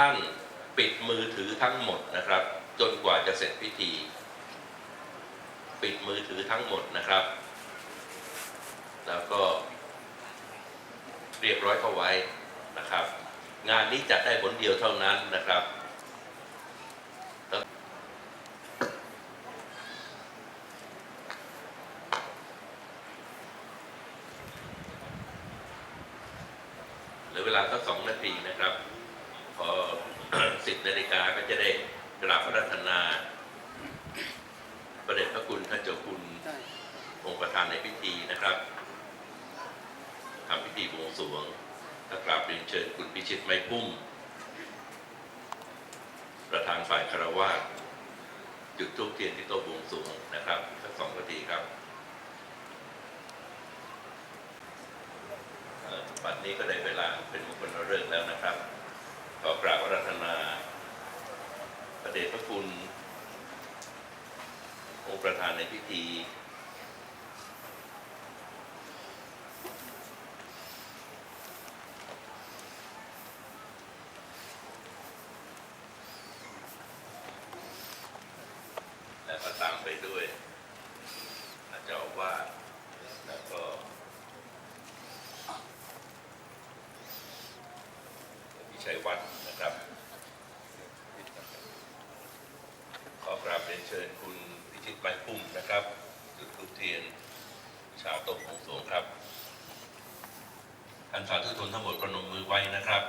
ท่านปิดมือถือทั้งหมดนะครับ จนกว่าจะเสร็จพิธี ปิดมือถือทั้งหมดนะครับ แล้วก็เรียบร้อยเข้าไว้นะครับ งานนี้จัดได้ผลเดียวเท่านั้นนะครับ เหลือเวลาสักสองนาทีนะครับ พอ สิบนาฬิกาก็จะได้กราบพระรัตนา ประเด็จพระคุณท่านเจ้าคุณ ได้ องค์ประธานในพิธีนะครับทำพิธีบวงสรวงและกราบเรียนเชิญคุณพิชิตไม้พุ่ม ประธานฝ่ายคารวาสจุดทูปเทียนที่โต๊ะบวงสรวงนะครับสักสองนาทีครับบัดนี้ก็ได้เวลาเป็นมงคลเรื่องแล้วนะครับขอกราบอารัธนาพระเดชพระคุณองค์ประธานในพิธี และก็ตามไปด้วยอาจารย์เจ้าอาวาสแล้วก็ พิชัยวัฒน์นะครับ ขอกราบเรียนเชิญคุณพิชิตไม้พุ่มนะครับจุดทูปเทียน ชาวตกของสวงครับท่านสาธุชนทั้งหมดประนมมือไว้นะครับ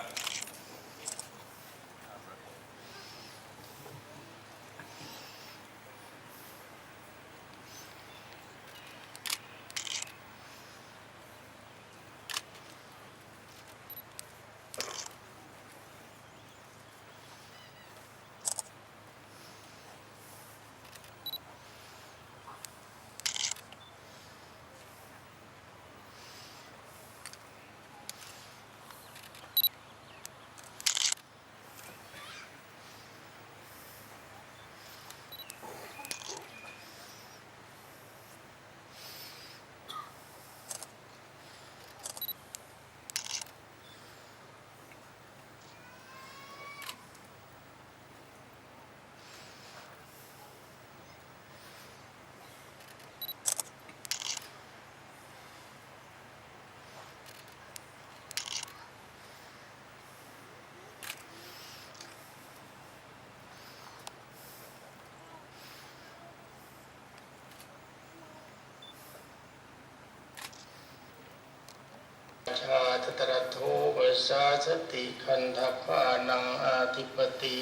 ชา ตตระโทปสาสติคันธพานังอาธิปติ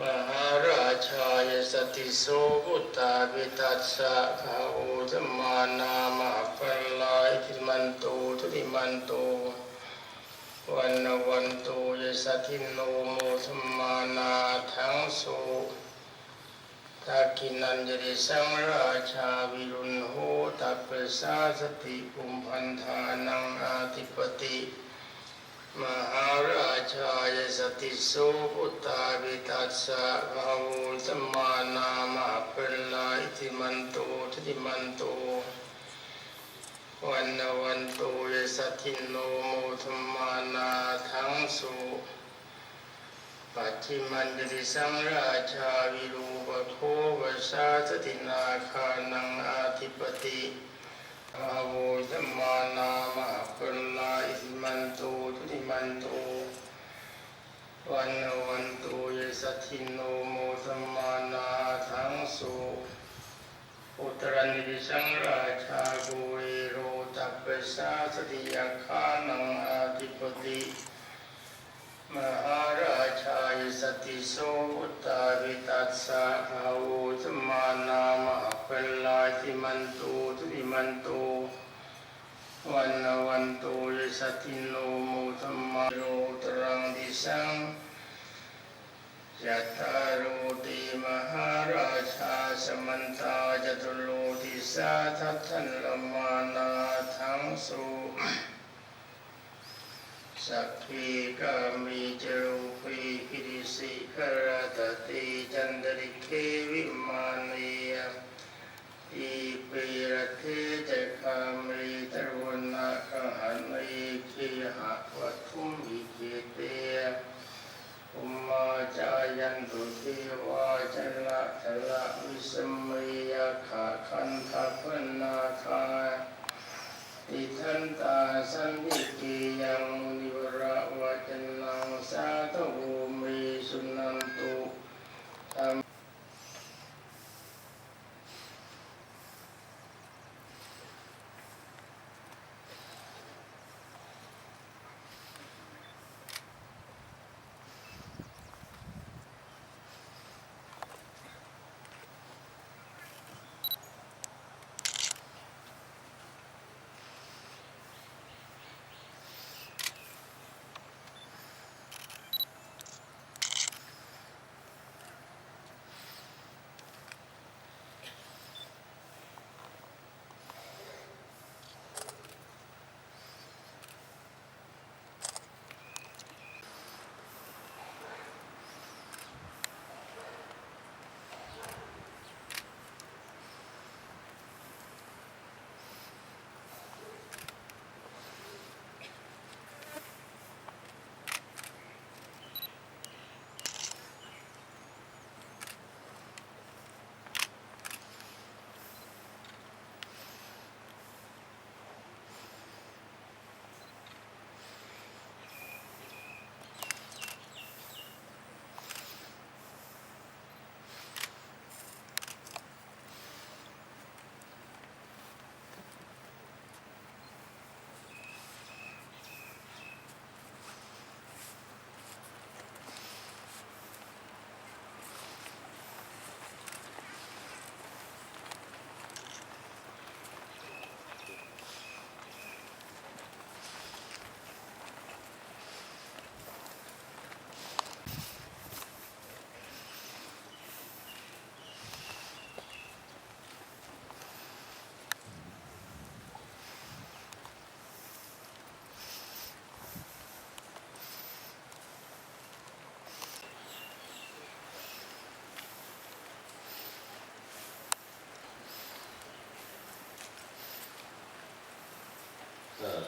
มหาราชายสติโสพุตตาวิตัสสะภาโอธมานามาปัลลายทิมันโตทุติมันโตวันนวันโตยสทินโนโมธมานาทั้งโส ทากินันจริสังราชาวิรุณโหตัปปะสาสติปุมพันธานังอาธิปติมหาราชายสติโสพุตตาวิตัสสะภาวุสมมานามาเปลลาอิติมันโตทิติมันโตวันนวันโตยสทินโนโมธมมานาทั้งสุ ปัจฉิมันติสังราชาวิรูปโภวสาสตินาคานังอาธิปติอาโวธมานามาปุลลาอิสิมันโตทุติมันโตวันนวันโตยสัทธิโนโมธมานาทั้งสุอุตรนิริสังราชาบุริโรตัปปะสาสติยาคานังอาธิปติ มหาราชายสติโสพุตตาวิตัสสะภาวุสมานามาเปลลาติมันตุทุติมันตุวันนวันตุยสติโนโมธมาโรตรังดิสังยัตตารุติมหาราชาสมันตาจตุโลติสาทัตถันลมานาทั้งสุ สักขีกามีจรูปีกิริสิกราตติจันดริเควิมานียอีปีระเทจคามีตรวนาคหันีคีหะวัตุมิเกเตวยันตุเทวาจละทละวิสมเมยขาคันทัพพนาคาอิทันตาสันติกิยัง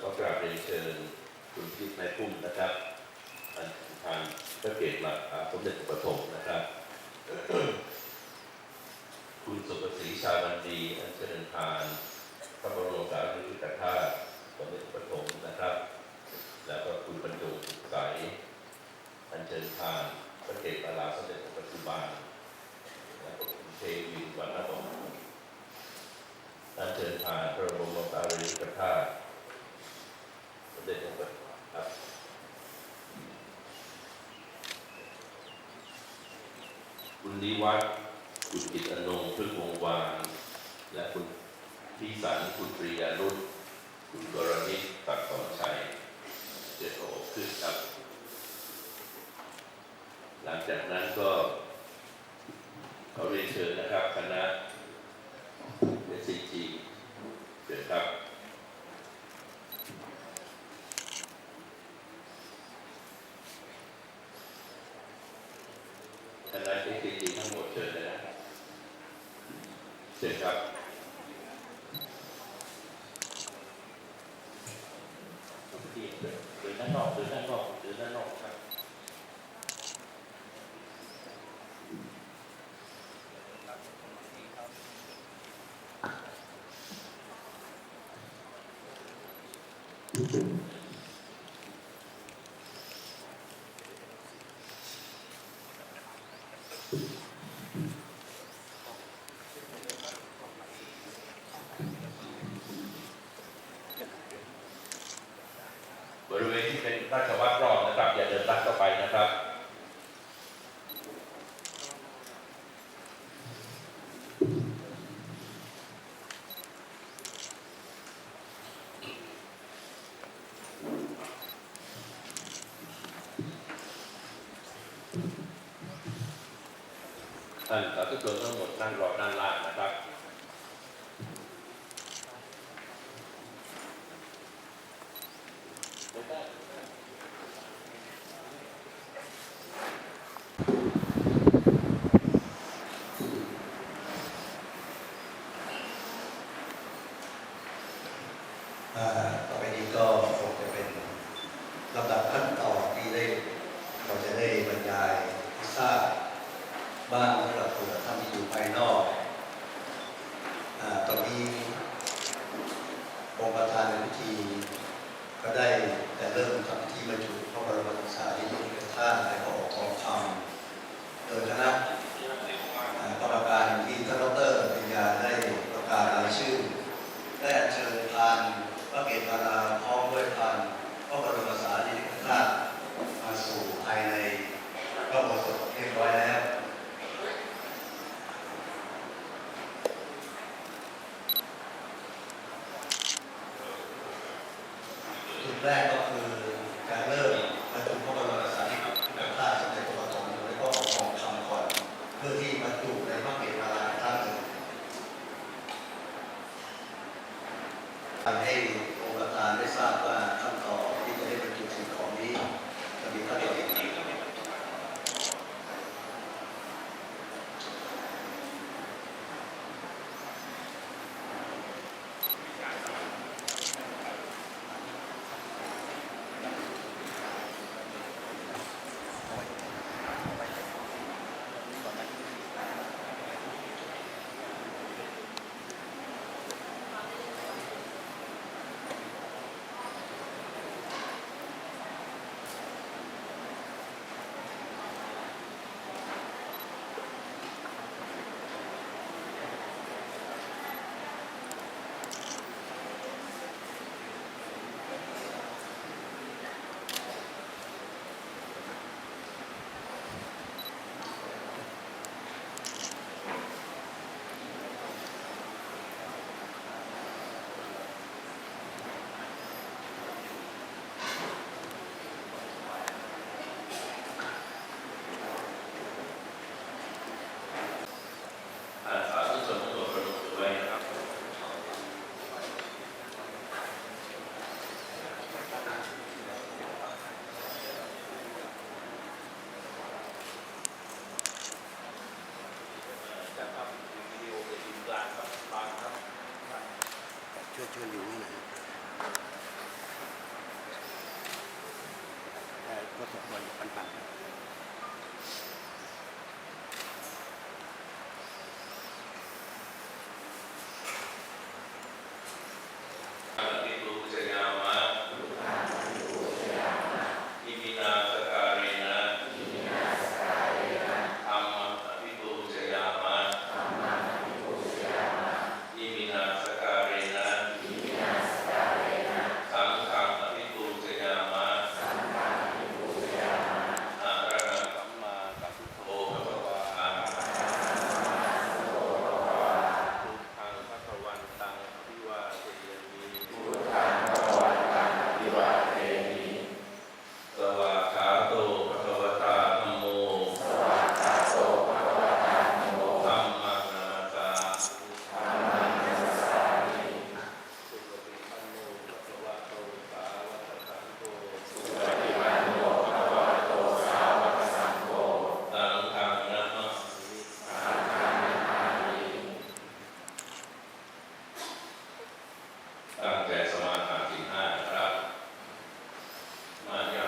เอ่อก็กราบเรียนเชิญคุณพิษนายพุ่มนะครับอันทางพระเกศหลักอ่าสมเด็จพระปฐมนะครับ คุณสุภศรีชาวันดีอันเชิญทานพระบรมสารีริกธาตุสมเด็จพระปฐมนะครับ แล้วก็คุณบรรจงสุขใสอันเชิญทานพระเกศอาลาสมเด็จพระปัจจุบันแล้วก็คุณเทวินวรรณบงอันเชิญทานพระบรมสารีริกธาตุ สมเด็จองค์ปฐมครับคุณ นิวัฒน์คุณกิตอนงค์พึ่งวงวานและคุณพี่สันคุณปริยานุชคุณกรณิตตักสอนชัยเจโอขึ้นครับ หลังจากนั้นก็เขาเรียนเชิญนะครับคณะเอซีจีเชิญครับ คณะเอซีจีทั้งหมดเชิญเลยนะครับเชิญครับ ที่เดินเดินด้านนอกเดินด้านนอกเดินด้านนอกครับ บริเวณที่เป็นราชวัตรรอบนะครับ อย่าเดินลัดเข้าไปนะครับ ท่านสาธุชนทั้งหมดนั่งรอด้านล่างนะครับ uh,